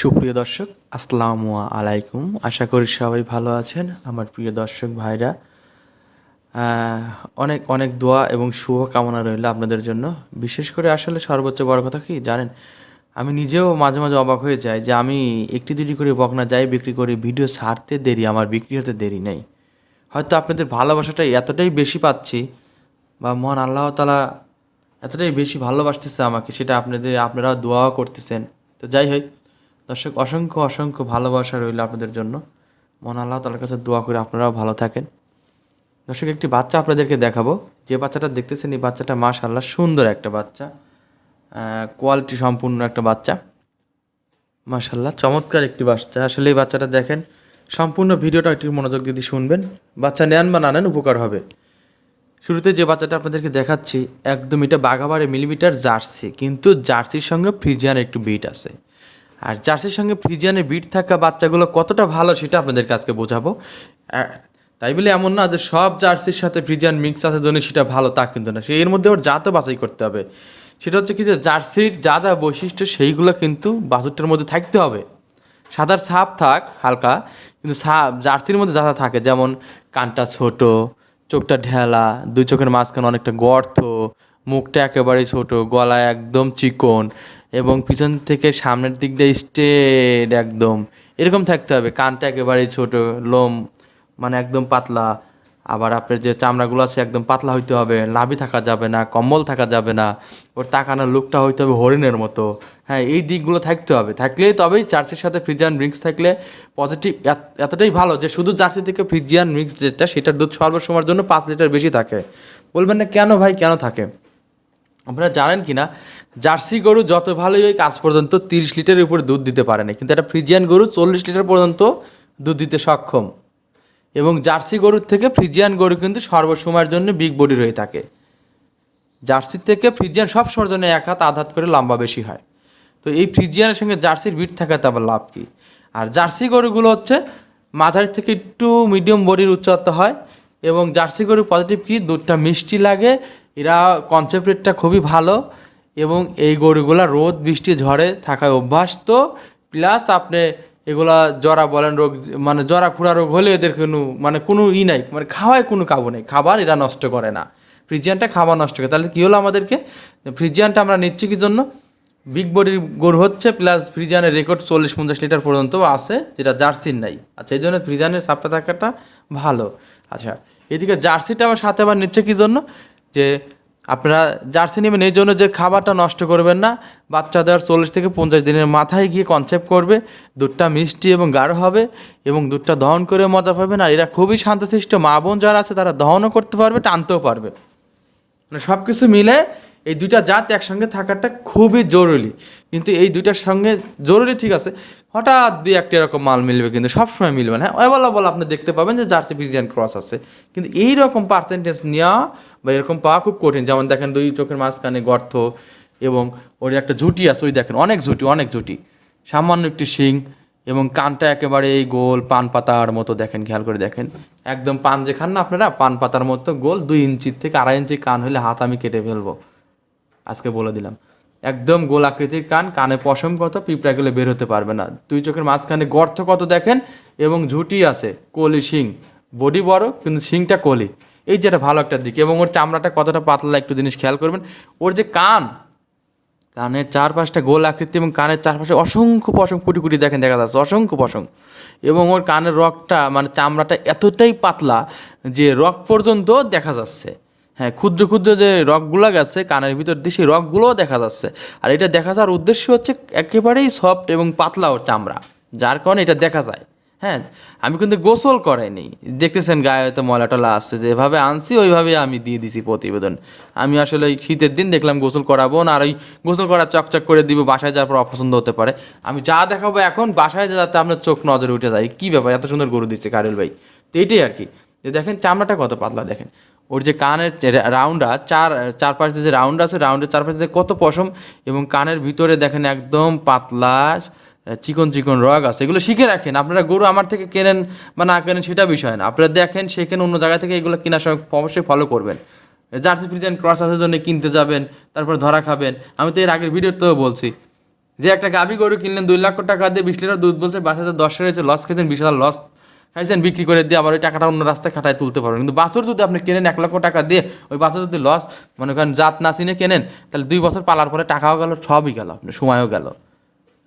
সুপ্রিয় দর্শক, আসসালামু আলাইকুম। আশা করি সবাই ভালো আছেন, আমার প্রিয় দর্শক ভাইরা। অনেক অনেক দোয়া এবং শুভ কামনা রইল আপনাদের জন্য। বিশেষ করে আসলে সর্বোচ্চ বড় কথা কি, জানেন, আমি নিজেও মাঝে মাঝে অবাক হয়ে যাই যে আমি একটি দুটি করে বকনা যাই, বিক্রি করি, ভিডিও ছাড়তে দেরি, আমার বিক্রি হতে দেরি নেই। হয়তো আপনাদের ভালোবাসাটা এতটাই বেশি পাচ্ছি বা মহান আল্লাহ তালা এতটাই বেশি ভালোবাসতেছে আমাকে, সেটা আপনাদের আপনারা দোয়াও করতেছেন। তো যাই হোক দর্শক, অসংখ্য অসংখ্য ভালোবাসা রইল আপনাদের জন্য। মহান আল্লাহ তালার কাছে দোয়া করে আপনারাও ভালো থাকেন। দর্শক, একটি বাচ্চা আপনাদেরকে দেখাবো। যে বাচ্চাটা দেখতেছেন, এই বাচ্চাটা মাশাল্লাহ সুন্দর একটা বাচ্চা। কোয়ালিটি সম্পূর্ণ একটা বাচ্চা। মাশাল্লাহ চমৎকার একটি বাচ্চা। আসলে এই বাচ্চাটা দেখেন, সম্পূর্ণ ভিডিওটা একটু মনোযোগ দিয়ে শুনবেন। বাচ্চা নেন বা না নেন, উপকার হবে। শুরুতে যে বাচ্চাটা আপনাদেরকে দেখাচ্ছি, একদম এটা বাঘাবারে মিলিমিটার জার্সি। কিন্তু জার্সির সঙ্গে ফ্রিজিয়ান একটু বিট আছে। আর জার্সির সঙ্গে ফ্রিজিয়ানের বিট থাকা বাচ্চাগুলো কতটা ভালো সেটা আপনাদের কাছকে বোঝাবো। তাই বলে এমন না যে সব জার্সির সাথে ফ্রিজিয়ান মিক্স আছে জন্য সেটা ভালো তা কিন্তু না। সে এর মধ্যে ওর জাতও বাছাই করতে হবে। সেটা হচ্ছে কি যে জার্সির যা যা বৈশিষ্ট্য, সেইগুলো কিন্তু বাছুরটার মধ্যে থাকতে হবে। সাদার ছাপ থাক হালকা, কিন্তু সাপ জার্সির মধ্যে যা যা থাকে, যেমন কানটা ছোট, চোখটা ঢেলা, দুই চোখের মাঝখানে অনেকটা গর্ত, মুখটা একেবারে ছোট গলা একদম চিকন এবং পিছন থেকে সামনের দিকটা স্ট্রেট একদম। এরকম থাকতে হবে, কানটা একেবারে ছোট, লোম মানে একদম পাতলা। আবার আপনার যে চামড়াগুলো আছে, একদম পাতলা হইতে হবে, লাভি থাকা যাবে না, কম্বল থাকা যাবে না। ওর তাকানোর লুকটা হইতে হবে হরিণের মতো। হ্যাঁ এই দিকগুলো থাকতে হবে। থাকলেই তবেই জার্সির সাথে ফ্রিজিয়ান মিক্স থাকলে পজিটিভ এতটাই ভালো যে শুধু জার্সি থেকে ফ্রিজিয়ান মিক্স যেটা, সেটার দুধ সর্বসময়ের জন্য পাঁচ লিটার বেশি থাকে। বলবেন না কেন ভাই, কেন থাকে? আপনারা জানেন কি না জার্সি গরু যত ভালোই হয় কাজ পর্যন্ত তিরিশ লিটারের উপরে দুধ দিতে পারে না। কিন্তু একটা ফ্রিজিয়ান গরু চল্লিশ লিটার পর্যন্ত দুধ দিতে সক্ষম। এবং জার্সি গরুর থেকে ফ্রিজিয়ান গরু কিন্তু সর্বসময়ের জন্য বিগ বডি হয়ে থাকে। জার্সি থেকে ফ্রিজিয়ান সব সময়ের জন্য এক হাত, আধ হাত করে লম্বা বেশি হয়। তো এই ফ্রিজিয়ানের সঙ্গে জার্সির বিট থাকাতে আবার লাভ কি? আর জার্সি গরুগুলো হচ্ছে মাঝারি থেকে একটু মিডিয়াম বডির উচ্চতা হয় এবং জার্সি গরু পজিটিভ কি? দুধটা মিষ্টি লাগে এরা কনসেপ্ট রেটটা খুবই ভালো এবং এই গরুগুলা রোদ, বৃষ্টি, ঝড়ে থাকায় অভ্যাস তো প্লাস আপনি এগুলা জরা বলেন রোগ মানে জরা খুঁড়া রোগ হলে এদের কোনো মানে কোনো ই নাই মানে খাওয়ায় কোনো কাবু নেই। খাবার এরা নষ্ট করে না। ফ্রিজিয়ানটা খাবার নষ্ট করে। তাহলে কী হলো আমাদেরকে? ফ্রিজিয়ানটা আমরা নিচ্ছি কি জন্য? বিগ বডির গরু হচ্ছে প্লাস ফ্রিজানের রেকর্ড চল্লিশ পঞ্চাশ লিটার পর্যন্ত আছে, যেটা জার্সির নাই। আচ্ছা এই জন্য ফ্রিজানের সাপটা থাকাটা ভালো। আচ্ছা এদিকে জার্সিটা আমার সাথে আবার নিচ্ছে কি জন্য? যে আপনারা জার্সি নেবেন, এই জন্য যে খাবারটা নষ্ট করবেন না বাচ্চা দেওয়ার চল্লিশ থেকে পঞ্চাশ দিনের মাথায় গিয়ে কনসেপ্ট করবে, দুধটা মিষ্টি এবং গাঢ় হবে এবং দুধটা দহন করে মজা পাবেন। আর এরা খুবই শান্তশিষ্ট, মা বোন যারা আছে তারা দহনও করতে পারবে, টানতেও পারবে। মানে সব কিছু মিলে এই দুইটা জাত একসঙ্গে থাকাটা খুবই জরুরি। কিন্তু এই দুইটার সঙ্গে জরুরি ঠিক আছে হঠাৎ দিয়ে একটা এরকম মাল মিলবে কিন্তু সবসময় মিলবে না। অ্যাভেলেবল আপনি দেখতে পাবেন যে জার্সি ফিজিয়ান ক্রস আছে। কিন্তু এই রকম পার্সেন্টেজ নেওয়া বা এরকম পাওয়া খুব কঠিন। যেমন দেখেন দুই চোখের মাঝখানে গর্ত এবং ওর একটা ঝুটি আছে, ওই দেখেন, অনেক ঝুটি অনেক ঝুটি। সামান্য একটি শিং এবং কানটা একেবারে এই গোল পান পাতার মতো দেখেন, খেয়াল করে দেখেন। একদম পান যে খান না আপনারা, পান পাতার মতো গোল দুই ইঞ্চির থেকে আড়াই ইঞ্চি কান হলে হাত আমি কেটে ফেলব। আজকে বলে দিলাম। একদম গোল আকৃতির কান, কানে পশম কত পিঁপড়া গেলে বের হতে পারবে না। দুই চোখের মাঝখানে গর্ত কত দেখেন? এবং ঝুটি আছে, কলি শিং। বডি বড়, কিন্তু শিংটা কলি। এই যেটা ভালো একটা দিক। এবং ওর চামড়াটা কতটা পাতলা, একটু জিনিস খেয়াল করবেন। ওর যে কান, কানের চারপাশটা গোল আকৃতি এবং কানের চারপাশে অসংখ্য পশম, কুটি কুটি দেখেন, দেখা যাচ্ছে, অসংখ্য পশম। এবং ওর কানের রগটা মানে চামড়াটা এতটাই পাতলা যে রগ পর্যন্ত দেখা যাচ্ছে। হ্যাঁ ক্ষুদ্র ক্ষুদ্র যে রগগুলো গেছে, কানের ভিতর দিয়ে সেই রগগুলোও দেখা যাচ্ছে। আর এটা দেখা যাওয়ার উদ্দেশ্য হচ্ছে একেবারেই সফট এবং পাতলা ওর চামড়া, যার কারণে এটা দেখা যায়। হ্যাঁ আমি কিন্তু গোসল করাইনি। দেখতেছেন গায়ে হয়তো ময়লা টলা আসছে যেভাবে আনছি, ওইভাবে আমি দিয়ে দিছি প্রতিবেদন। আমি আসলে ওই শীতের দিন দেখলাম গোসল করাবো না, আর ওই গোসল করা চকচক করে দিব, বাসায় যাওয়ার পর অপছন্দ হতে পারে। আমি যা দেখাবো এখন, বাসায় যাতে আপনার চোখ নজরে উঠে যায় কী ব্যাপার, এত সুন্দর গরু দিচ্ছে কারুল ভাই। তো এইটাই আর কি। যে দেখেন, চামড়াটা কত পাতলা দেখেন। ওর যে কানের রাউন্ডা চার, চারপাশ যে রাউন্ড আছে, রাউন্ডের চারপাশ কত পশম এবং কানের ভিতরে দেখেন একদম পাতলা চিকন চিকন রগ আছে। এগুলো শিখে রাখেন। আপনারা গরু আমার থেকে কেনেন বা না কেনেন সেটা বিষয় না। আপনারা দেখেন সেখানে অন্য জায়গা থেকে এগুলো কেনার সময় অবশ্যই ফলো করবেন। জার্সি ফ্রিজেন ক্রস আসার জন্য কিনতে যাবেন, তারপর ধরা খাবেন। আমি তো এর আগের ভিডিওতেও বলছি, যে একটা গাভী গরু কিনলেন দুই লক্ষ টাকা দিয়ে বিশ লিটার দুধ বলছে বাসাতে দশ রয়েছে লস খেয়েছেন বিশ হাজার লস খাইছেন, বিক্রি করে দিয়ে আবার ওই টাকাটা অন্য রাস্তায় খাটায় তুলতে পারবেন। কিন্তু বাছুর যদি আপনি কেনেন, এক লক্ষ টাকা দিয়ে ওই বাছুর যদি লস মনে করেন জাত না চিনে কেনেন, তাহলে দুই বছর পালার পরে টাকাও গেল, সবই গেল, আপনার সময়ও গেল।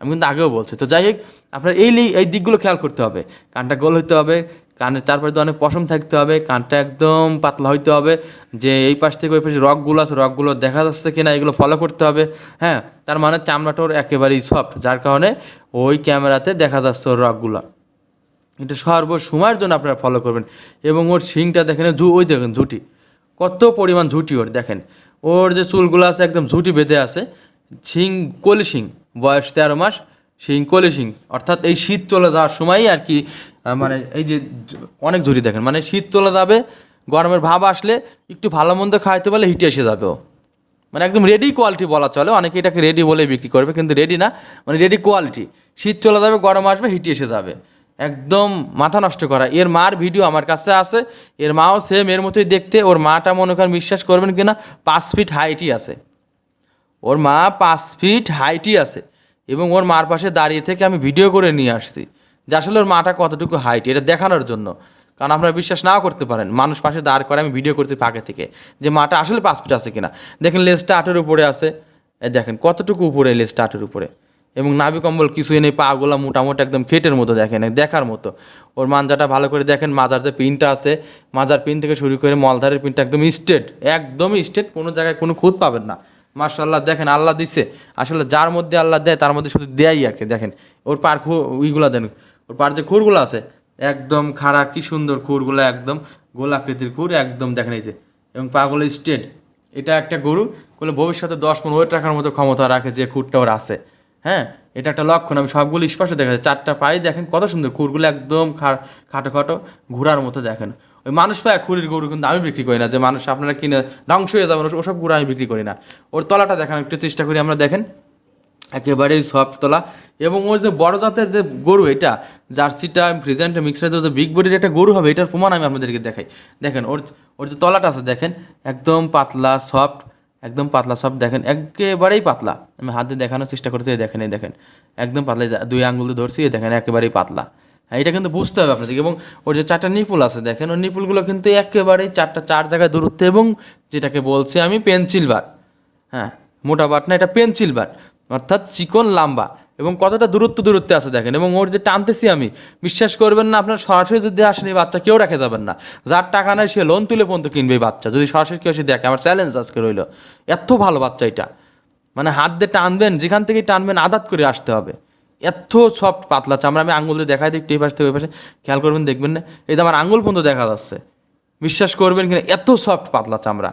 আমি কিন্তু আগেও বলছি। তো যাই হোক, আপনার এই এই দিকগুলো খেয়াল করতে হবে। কানটা গোল হইতে হবে, কানের চারপাশে অনেক পশম থাকতে হবে, কানটা একদম পাতলা হইতে হবে। যে এই পাশ থেকে ওই পাশে রকগুলো আছে রকগুলো দেখা যাচ্ছে কিনা, এগুলো ফলো করতে হবে। হ্যাঁ তার মানে চামড়াটা ওর একেবারেই সফট যার কারণে ওই ক্যামেরাতে দেখা যাচ্ছে ওর রকগুলো এটা সর্বসময়ের জন্য আপনারা ফলো করবেন। এবং ওর শিংটা দেখেন জু ওই দেখেন ঝুটি। কত পরিমাণ ঝুটি ওর, দেখেন। ওর যে চুলগুলো আছে, একদম ঝুটি বেঁধে আছে। শিং, কলি শিং, বয়স তেরো মাস, শিং, কলি শিং। অর্থাৎ এই শীত চলে যাওয়ার সময়ই আর কি মানে এই যে অনেক ঝুটি দেখেন। মানে শীত চলে যাবে, গরমের ভাব আসলে একটু ভালো মন্দ খাইতে পারলে হিটে এসে যাবে ও। মানে একদম রেডি কোয়ালিটি বলা চলে। অনেকে এটাকে রেডি বলে বিক্রি করবে, কিন্তু রেডি না। মানে রেডি কোয়ালিটি শীত চলে যাবে, গরম আসবে হিটি এসে যাবে। একদম মাথা নষ্ট করা। এর মার ভিডিও আমার কাছে আছে, এর মাও সেম এর মতোই দেখতে। ওর মাটা মনে করেন বিশ্বাস করবেন কিনা, পাঁচ ফিট হাইটই আছে। ওর মা পাঁচ ফিট হাইটই আছে। এবং ওর মার পাশে দাঁড়িয়ে থেকে আমি ভিডিও করে নিয়ে আসছি, যে আসলে ওর মাটা কতটুকু হাইট এটা দেখানোর জন্য। কারণ আপনারা বিশ্বাস নাও করতে পারেন, মানুষ পাশে দাঁড় করে আমি ভিডিও করতে ফাঁকে থেকে, যে মাটা আসলে পাঁচ ফিট আছে কিনা। দেখেন লেজটা আটের উপরে আছে। দেখেন কতটুকু উপরে লেজটা আটের উপরে। এবং নাভি কম্বল কিছুই নেই পাগুলা মোটামুটি একদম খেটের মতো দেখেন দেখার মতো। ওর মাঞ্জাটা ভালো করে দেখেন, মাজার যে পিনটা আছে, মাজার পিন থেকে শুরু করে মলধারের পিনটা একদম স্ট্রেট একদমই স্ট্রেট কোনো জায়গায় কোনো খুঁত পাবেন না। মার্শাল্লাহ দেখেন আল্লাহ দিছে। আসলে যার মধ্যে আল্লাহ দেয়, তার মধ্যে শুধু দেয়ই আর কি, দেখেন। ওর পার খু উইগুলা দেন, ওর পার যে খুরগুলো আছে, একদম খাড়া, কি সুন্দর খুরগুলো একদম, গোলাকৃতির খুর একদম, দেখেন এই যে। এবং পাগুলো স্ট্রেট এটা একটা গরু, বলে ভবিষ্যতে দশ পনেরো ওয়েট রাখার মতো ক্ষমতা রাখে যে খুরটা ওর আছে। হ্যাঁ এটা একটা লক্ষণ। আমি সবগুলো স্পষ্ট দেখা যায় চারটা পায়ে দেখেন কত সুন্দর খুরগুলো একদম খাটো খাটো ঘোরার মতো দেখেন। ওই মানুষ পায় খুরির গরু কিন্তু আমি বিক্রি করি না, যে মানুষ আপনারা কিনে ধ্বংস হয়ে যাবেন ওস- ওসব গরু আমি বিক্রি করি না। ওর তলাটা দেখান একটু চেষ্টা করি, আমরা দেখেন। একেবারেই সফট তলা। এবং ওর যে বড় জাতের যে গরু এটা জার্সিটা ফ্রিজেন্ট মিক্সার যে বিগ বডির একটা গরু হবে, এটার প্রমাণ আমি আপনাদেরকে দেখাই। দেখেন, ওর ওর যে তলাটা আছে, দেখেন, একদম পাতলা সফট একদম পাতলা, সব দেখেন, একেবারেই পাতলা। আমি হাত দিয়ে দেখানোর চেষ্টা করছি দেখেন, এই দেখেন। একদম পাতলা দুই আঙুল ধরছি, এই দেখেন, একেবারেই পাতলা। হ্যাঁ এটা কিন্তু বুঝতে হবে আপনাদেরকে। এবং ওর যে চারটা নিপুল আছে, দেখেন ওই নিপুলগুলো কিন্তু একেবারেই চারটা, চার জায়গায় দূরত্ব এবং যেটাকে বলছি আমি পেন্সিল বার। হ্যাঁ মোটা বাট না এটা পেন্সিল বার। অর্থাৎ চিকন, লাম্বা। এবং কতটা দূরত্ব দূরত্বে আছে দেখেন এবং ওর যে টানতেছি আমি, বিশ্বাস করবেন না, আপনার সরাসরি যদি আসেন এই বাচ্চা কেউ রাখে যাবেন না। যার টাকা নেয় সে লোন তুলে পর্যন্ত কিনবে এই বাচ্চা। যদি সরাসরি কেউ এসে দেখে, আমার চ্যালেঞ্জ আজকে রইল। এত ভালো বাচ্চা এটা। মানে হাত দিয়ে টানবেন, যেখান থেকে টানবেন আদাত করে আসতে হবে। এত সফট পাতলা চামড়া। আমি আঙুল দিয়ে দেখাই দিই এই পাশ থেকে ওই পাশে। খেয়াল করবেন, দেখবেন না? এই যে আমার আঙুল পর্যন্ত দেখা যাচ্ছে। বিশ্বাস করবেন কিনা, এত সফট পাতলা চামড়া।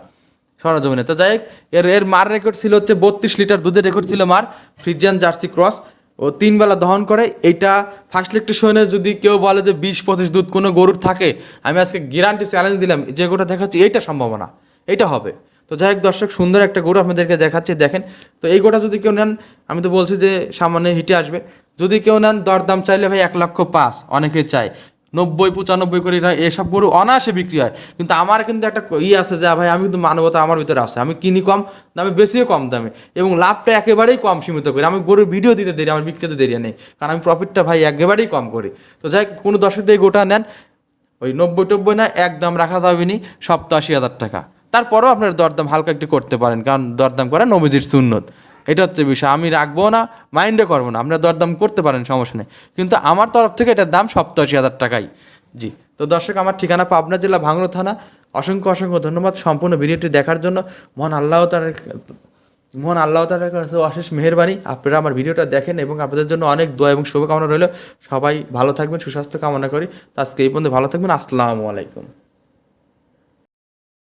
সরজমিনে। তো যাই এর এর মার রেকর্ড ছিল হচ্ছে বত্রিশ লিটার দুধের রেকর্ড ছিল মার, ফ্রিজিয়ান জার্সি ক্রস। ও তিনবেলা দহন করে, এইটা ফার্স্ট ইলেকট্রিশনে যদি কেউ বলে যে বিশ পঁচিশ দুধ কোনো গরুর থাকে, আমি আজকে গ্যারান্টি চ্যালেঞ্জ দিলাম, যে গরুটা দেখাচ্ছি এইটা সম্ভাবনা এটা হবে। তো যাই হোক দর্শক, সুন্দর একটা গরু আপনাদেরকে দেখাচ্ছি, দেখেন। তো এই গোটা যদি কেউ নেন, আমি তো বলছি যে সামান্য হিটে আসবে। যদি কেউ নেন, দরদাম চাইলে ভাই এক লক্ষ পাঁচ অনেকে চায়। নব্বই, পঁচানব্বই করে এরা এসব গরু অনায়াসে বিক্রি হয়। কিন্তু আমার কিন্তু একটা ই আছে যে ভাই, আমি কিন্তু মানবতা আমার ভিতরে আছে। আমি কিনি কম, দামে বেশিও কম দামে। এবং লাভটা একেবারেই কম সীমিত করি। আমি গরুর ভিডিও দিতে দেরি, আমার বিক্রিতে দেরি নেই। কারণ আমি প্রফিটটা ভাই একেবারেই কম করি। তো যাই কোনো দর্শক দিয়ে গোটা নেন, ওই নব্বই, টব্বই না একদম রাখা যাবে নি সপ্তাশি হাজার টাকা। তারপরেও আপনার দরদাম হালকা একটু করতে পারেন। কারণ দরদাম করা নবীজির সুন্নত। এটা হচ্ছে বিষয়। আমি রাখব না, মাইন্ডে করব না। আপনারা দরদাম করতে পারেন, সমস্যা নেই। কিন্তু আমার তরফ থেকে এটার দাম সপ্তাশি হাজার টাকাই। জি। তো দর্শক, আমার ঠিকানা পাবনা জেলা ভাঙড় থানা। অসংখ্য অসংখ্য ধন্যবাদ সম্পূর্ণ ভিডিওটি দেখার জন্য। মন আল্লাহ তার মহান আল্লাহ তালার কাছে অশেষ মেহরবানি। আপনারা আমার ভিডিওটা দেখেন এবং আপনাদের জন্য অনেক দোয়া এবং শুভকামনা রইল। সবাই ভালো থাকবেন, সুস্বাস্থ্য কামনা করি। তো আজকে এই পর্যন্ত ভালো থাকবেন। আসসালামু আলাইকুম।